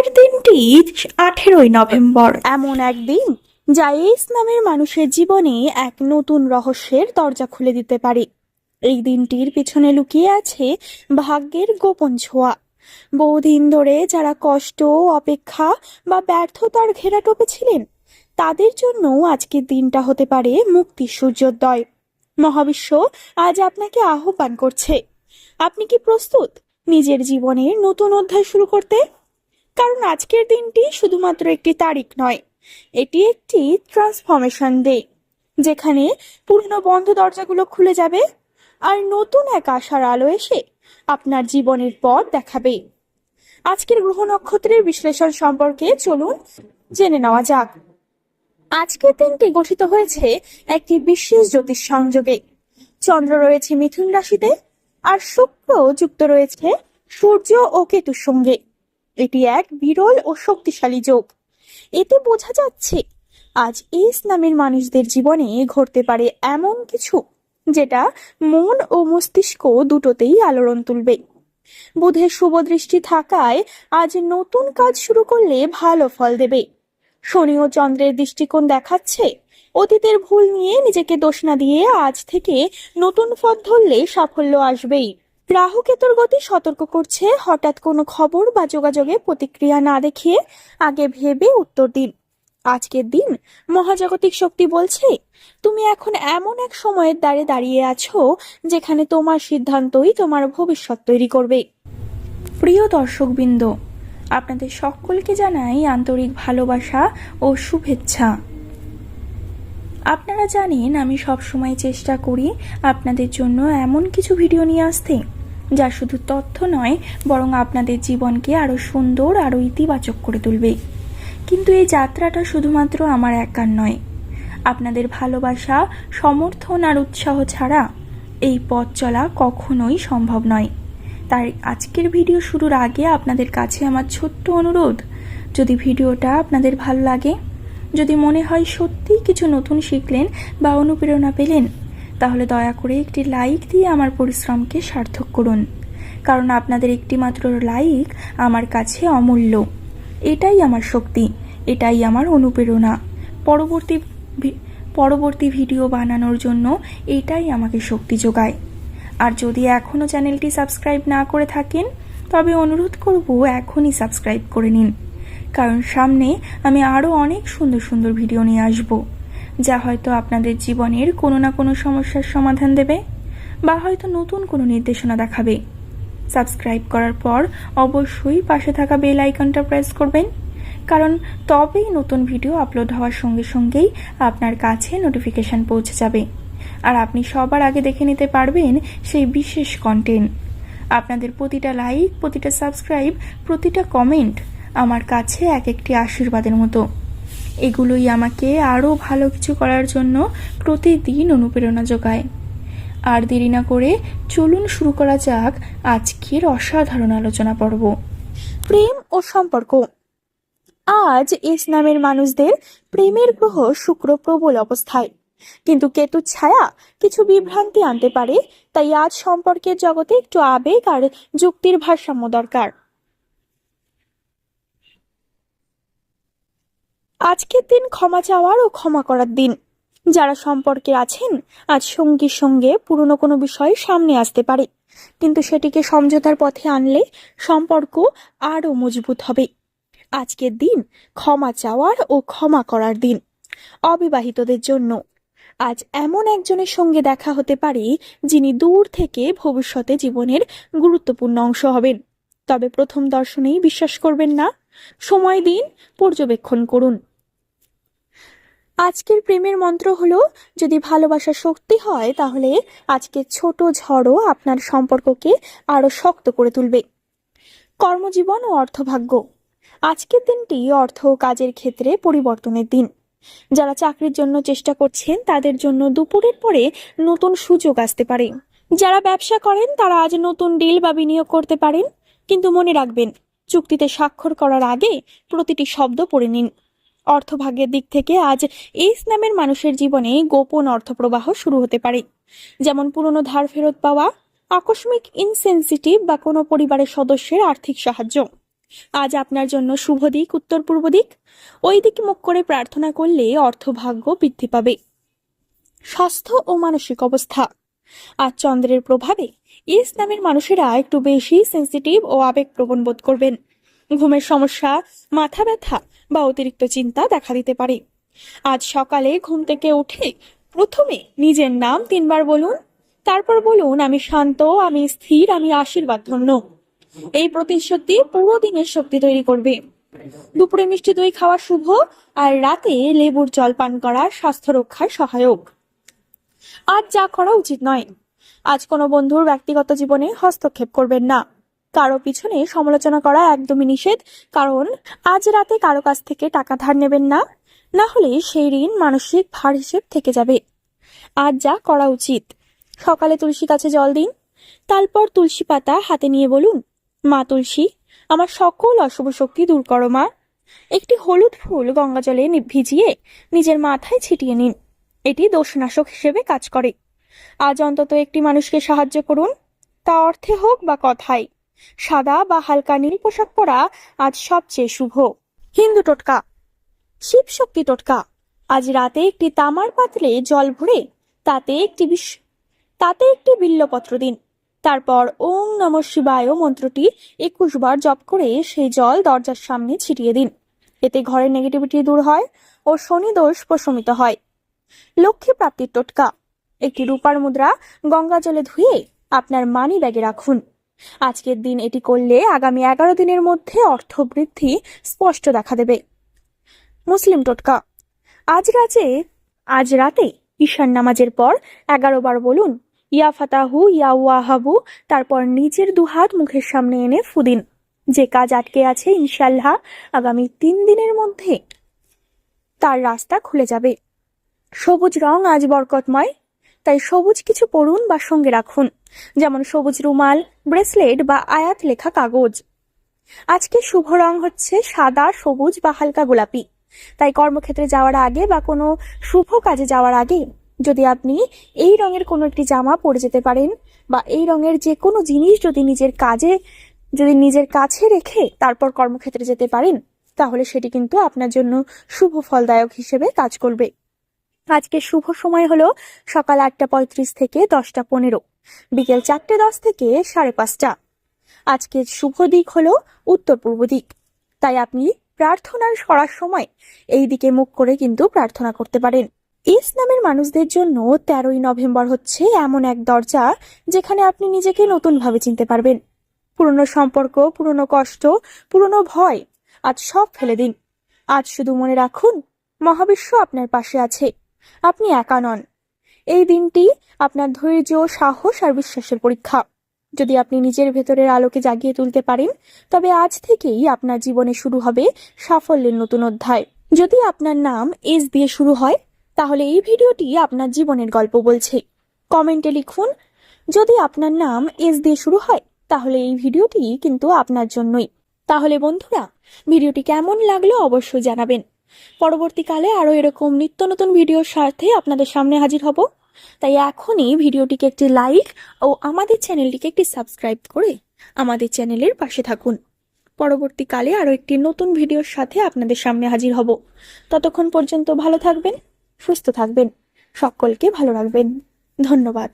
আজকের দিনটি আঠেরোই নভেম্বর। এমন একদিন যা এস নামের মানুষের জীবনে এক নতুন রহস্যের দরজা খুলে দিতে পারে। এই দিনটির পিছনে লুকিয়ে আছে ভাগ্যের গোপন ছোঁয়া। বহুদিন ধরে যারা কষ্ট, অপেক্ষা বা ব্যর্থতার ঘেরা টোপেছিলেন, তাদের জন্য আজকের দিনটা হতে পারে মুক্তি সূর্যোদয়। মহাবিশ্ব আজ আপনাকে আহ্বান করছে। আপনি কি প্রস্তুত নিজের জীবনের নতুন অধ্যায় শুরু করতে? কারণ আজকের দিনটি শুধুমাত্র একটি তারিখ নয়, এটি একটি ট্রান্সফরমেশন ডে যেখানে পুরনো বন্ধ দরজাগুলো খুলে যাবে আর নতুন এক আশার আলো এসে আপনার জীবনের পথ দেখাবে। আজকের গ্রহ নক্ষত্রের বিশ্লেষণ সম্পর্কে চলুন জেনে নেওয়া যাক। আজকের দিনটি গঠিত হয়েছে একটি বিশেষ জ্যোতিষ সংযোগে। চন্দ্র রয়েছে মিথুন রাশিতে আর শুক্র যুক্ত রয়েছে সূর্য ও কেতুর সঙ্গে। এটি এক বিরল ও শক্তিশালী যোগ। এতে বোঝা যাচ্ছে, আজ এস নামের মানুষদের জীবনে ঘটতে পারে এমন কিছু যেটা মন ও মস্তিষ্ক দুটোতেই আলোড়ন তুলবে। বুধের শুভ দৃষ্টি থাকায় আজ নতুন কাজ শুরু করলে ভালো ফল দেবে। শনি ও চন্দ্রের দৃষ্টিকোণ দেখাচ্ছে, অতীতের ভুল নিয়ে নিজেকে দোষ না দিয়ে আজ থেকে নতুন পথ ধরলে সাফল্য আসবেই। রাহু কেতুর গতি সতর্ক করছে। হঠাৎ কোনো খবর বা যোগাযোগে প্রতিক্রিয়া না দেখিয়ে আগে ভেবে উত্তর দিন। আজকের দিন মহাজাগতিক শক্তি বলছে, তুমি এখন এমন এক সময়ের দ্বারে দাঁড়িয়ে আছো যেখানে তোমার সিদ্ধান্তই তোমার ভবিষ্যৎ তৈরি করবে। প্রিয় দর্শকবৃন্দ, আপনাদের সকলকে জানাই আন্তরিক ভালোবাসা ও শুভেচ্ছা। আপনারা জানেন আমি সবসময় চেষ্টা করি আপনাদের জন্য এমন কিছু ভিডিও নিয়ে আসতে। যা শুধু তথ্য নয়, বরং আপনাদের জীবনকে আরও সুন্দর আরও ইতিবাচক করে তুলবে। কিন্তু এই যাত্রাটা শুধুমাত্র আমার একার নয়। আপনাদের ভালোবাসা, সমর্থন আর উৎসাহ ছাড়া এই পথ চলা কখনোই সম্ভব নয়। তাই আজকের ভিডিও শুরুর আগে আপনাদের কাছে আমার ছোট্ট অনুরোধ, যদি ভিডিওটা আপনাদের ভালো লাগে, যদি মনে হয় সত্যিই কিছু নতুন শিখলেন বা অনুপ্রেরণা পেলেন তাহলে দয়া করে একটি লাইক দিয়ে আমার পরিশ্রমকে সার্থক করুন। কারণ আপনাদের একটি মাত্র লাইক আমার কাছে অমূল্য। এটাই আমার শক্তি, এটাই আমার অনুপ্রেরণা। পরবর্তী পরবর্তী ভিডিও বানানোর জন্য এটাই আমাকে শক্তি যোগায়। আর যদি এখনও চ্যানেলটি সাবস্ক্রাইব না করে থাকেন, তবে অনুরোধ করব এখনই সাবস্ক্রাইব করে নিন। কারণ সামনে আমি আরও অনেক সুন্দর সুন্দর ভিডিও নিয়ে আসব। যা হয়তো আপনাদের জীবনের কোনো না কোনো সমস্যার সমাধান দেবে বা হয়তো নতুন কোনো নির্দেশনা দেখাবে। সাবস্ক্রাইব করার পর অবশ্যই পাশে থাকা বেল আইকনটা প্রেস করবেন, কারণ তবেই নতুন ভিডিও আপলোড হওয়ার সঙ্গে সঙ্গেই আপনার কাছে নোটিফিকেশন পৌঁছে যাবে। আর আপনি সবার আগে দেখে নিতে পারবেন সেই বিশেষ কন্টেন্ট আপনাদের প্রতিটা লাইক প্রতিটা সাবস্ক্রাইব প্রতিটা কমেন্ট আমার কাছে এক একটি আশীর্বাদের মতো। এগুলোই আমাকে আরও ভালো কিছু করার জন্য প্রতিদিন অনুপ্রেরণা যোগায়। আর দেরি না করে চলুন শুরু করা যাক আজকের অসাধারণ আলোচনা পর্ব। প্রেম ও সম্পর্ক। আজ এস নামের মানুষদের প্রেমের গ্রহ শুক্র প্রবল অবস্থায়। কিন্তু কেতুর ছায়া কিছু বিভ্রান্তি আনতে পারে, তাই আজ সম্পর্কের জগতে একটু আবেগ আর যুক্তির ভারসাম্য দরকার। আজকের দিন ক্ষমা চাওয়ার ও ক্ষমা করার দিন। যারা সম্পর্কে আছেন, আজ সঙ্গীর সঙ্গে পুরনো কোনো বিষয় সামনে আসতে পারে। কিন্তু সেটিকে সমঝোতার পথে আনলে সম্পর্ক আরও মজবুত হবে। আজকের দিন ক্ষমা চাওয়ার ও ক্ষমা করার দিন। অবিবাহিতদের জন্য। আজ এমন একজনের সঙ্গে দেখা হতে পারে, যিনি দূর থেকে ভবিষ্যতে জীবনের গুরুত্বপূর্ণ অংশ হবেন। তবে প্রথম দর্শনেই বিশ্বাস করবেন না। সময় দিন পর্যবেক্ষণ করুন। আজকের প্রেমের মন্ত্র হলো, যদি ভালোবাসা শক্তি হয়, তাহলে আজকের ছোট ঝড়ও আপনার সম্পর্ককে আরও শক্ত করে তুলবে। কর্মজীবন ও অর্থভাগ্য। আজকের দিনটি অর্থ কাজের ক্ষেত্রে পরিবর্তনের দিন। যারা চাকরির জন্য চেষ্টা করছেন, তাদের জন্য দুপুরের পরে নতুন সুযোগ আসতে পারে। যারা ব্যবসা করেন, তারা আজ নতুন ডিল বা বিনিয়োগ করতে পারেন। কিন্তু মনে রাখবেন, চুক্তিতে স্বাক্ষর করার আগে প্রতিটি শব্দ পড়ে নিন। অর্থভাগ্যের দিক থেকে আজ এই নামের মানুষের জীবনে গোপন অর্থপ্রবাহ শুরু হতে পারে। যেমন পুরনো ধার ফেরত পাওয়া, আকস্মিক ইনসেনসিটিভ বা কোনো পরিবারের সদস্যের আর্থিক সাহায্য। আজ আপনার জন্য শুভ দিক উত্তর পূর্ব দিক। ওই দিক মুখ করে প্রার্থনা করলে অর্থভাগ্য বৃদ্ধি পাবে। স্বাস্থ্য ও মানসিক অবস্থা। আজ চন্দ্রের প্রভাবে ইসলামের মানুষেরা একটু বেশি সেন্সিটিভ ও আবেগপ্রবণ বোধ করবেন। ঘুমের সমস্যা, মাথা ব্যথা বা অতিরিক্ত চিন্তা দেখা দিতে পারে। আজ সকালে ঘুম থেকে উঠে প্রথমে নিজের নাম তিনবার বলুন, তারপর বলুন, আমি শান্ত, আমি স্থির, আমি আশীর্বাদ ধন্য এই প্রতিশ্রুতি পুরো দিনের শক্তি তৈরি করবে। দুপুরে মিষ্টি দই খাওয়া শুভ আর রাতে লেবুর জল পান করা স্বাস্থ্য রক্ষায় সহায়ক। আজ যা করা উচিত নয়। আজ কোনো বন্ধুর ব্যক্তিগত জীবনে হস্তক্ষেপ করবেন না। কারও পিছনে সমালোচনা করা একদমই নিষেধ, কারণ আজ রাতে কারও কাছ থেকে টাকা ধার নেবেন না। না হলে সেই ঋণ মানসিক ভার হিসেব থেকে যাবে। আজ যা করা উচিত। সকালে তুলসী গাছে জল দিন। তারপর তুলসী পাতা হাতে নিয়ে বলুন, মা তুলসী, আমার সকল অশুভ শক্তি দূর করো মা। একটি হলুদ ফুল গঙ্গা জলে ভিজিয়ে নিজের মাথায় ছিটিয়ে নিন। এটি দোষনাশক হিসেবে কাজ করে। আজ অন্তত একটি মানুষকে সাহায্য করুন। তা অর্থে হোক বা কথায়। সাদা বা হালকা নীল পোশাক পরা আজ সবচেয়ে শুভ। হিন্দু টোটকা। শিব শক্তি টোটকা। আজ রাতে একটি তামার পাত্রে জল ভরে তাতে একটি বিশ, তাতে একটি বিল্লপত্র দিন। তারপর ওং নম শিবায় মন্ত্রটি একুশ বার জপ করে সেই জল দরজার সামনে ছিটিয়ে দিন। এতে ঘরের নেগেটিভিটি দূর হয় ও শনি দোষ প্রশমিত হয়। লক্ষ্মী প্রাপ্তির টোটকা। একটি রূপার মুদ্রা গঙ্গা জলে ধুয়ে আপনার মানি ব্যাগে রাখুন। আজকের দিন এটি করলে আগামী এগারো দিনের মধ্যে অর্থ বৃদ্ধি স্পষ্ট দেখা দেবে। মুসলিম টোটকা। আজ রাতে আজ রাতে ঈশান নামাজের পর এগারো বার বলুন, ইয়া ফাতাহু, ইয়া ওয়াহাবু, তারপর নিজের দুহাত মুখের সামনে এনে ফুদিন। যে কাজ আটকে আছে ইনশাল্লাহ আগামী তিন দিনের মধ্যে তার রাস্তা খুলে যাবে। সবুজ রং আজ বরকতময় তাই সবুজ কিছু পড়ুন বা সঙ্গে রাখুন, যেমন সবুজ রুমাল, ব্রেসলেট বা আয়াত লেখা কাগজ। আজকে শুভ রং হচ্ছে সাদা, সবুজ বা হালকা গোলাপি। তাই কর্মক্ষেত্রে যাওয়ার আগে বা কোনো শুভ কাজে যাওয়ার আগে যদি আপনি এই রঙের কোনো একটি জামা পরে যেতে পারেন বা এই রঙের যে কোনো জিনিস যদি নিজের কাজে, যদি নিজের কাছে রেখে তারপর কর্মক্ষেত্রে যেতে পারেন, তাহলে সেটি কিন্তু আপনার জন্য শুভ ফলদায়ক হিসেবে কাজ করবে। আজকে শুভ সময় হলো সকাল আটটা পঁয়ত্রিশ থেকে দশটা পনেরো, বিকেল চারটে দশ থেকে সাড়ে পাঁচটা। আজকের শুভ দিক হলো উত্তর পূর্ব দিক। তাই আপনি প্রার্থনার করার সময় এই দিকে মুখ করে কিন্তু প্রার্থনা করতে পারেন। ইসলামের মানুষদের জন্য তেরোই নভেম্বর হচ্ছে এমন এক দরজা যেখানে আপনি নিজেকে নতুনভাবে চিনতে পারবেন। পুরনো সম্পর্ক, পুরনো কষ্ট, পুরনো ভয়, আজ সব ফেলে দিন। আজ শুধু মনে রাখুন, মহাবিশ্ব আপনার পাশে আছে। আপনি একা নন। এই দিনটি আপনার ধৈর্য, সাহস আর বিশ্বাসের পরীক্ষা। যদি আপনি নিজের ভেতরের আলোকে জাগিয়ে তুলতে পারেন, তবে আজ থেকেই আপনার জীবনে শুরু হবে সাফল্যের নতুন অধ্যায়। যদি আপনার নাম এস দিয়ে শুরু হয়, তাহলে এই ভিডিওটি আপনার জীবনের গল্প বলছে। কমেন্টে লিখুন, যদি আপনার নাম এস দিয়ে শুরু হয়, তাহলে এই ভিডিওটি কিন্তু আপনার জন্যই। তাহলে বন্ধুরা, ভিডিওটি কেমন লাগল অবশ্যই জানাবেন। পরবর্তীকালে আরও এরকম নিত্য নতুন ভিডিওর সাথে আপনাদের সামনে হাজির হব। তাই এখনই ভিডিওটিকে একটি লাইক ও আমাদের চ্যানেলটিকে একটি সাবস্ক্রাইব করে আমাদের চ্যানেলের পাশে থাকুন। পরবর্তীকালে আরও একটি নতুন ভিডিওর সাথে আপনাদের সামনে হাজির হব। ততক্ষণ পর্যন্ত ভালো থাকবেন, সুস্থ থাকবেন, সকলকে ভালো রাখবেন। ধন্যবাদ।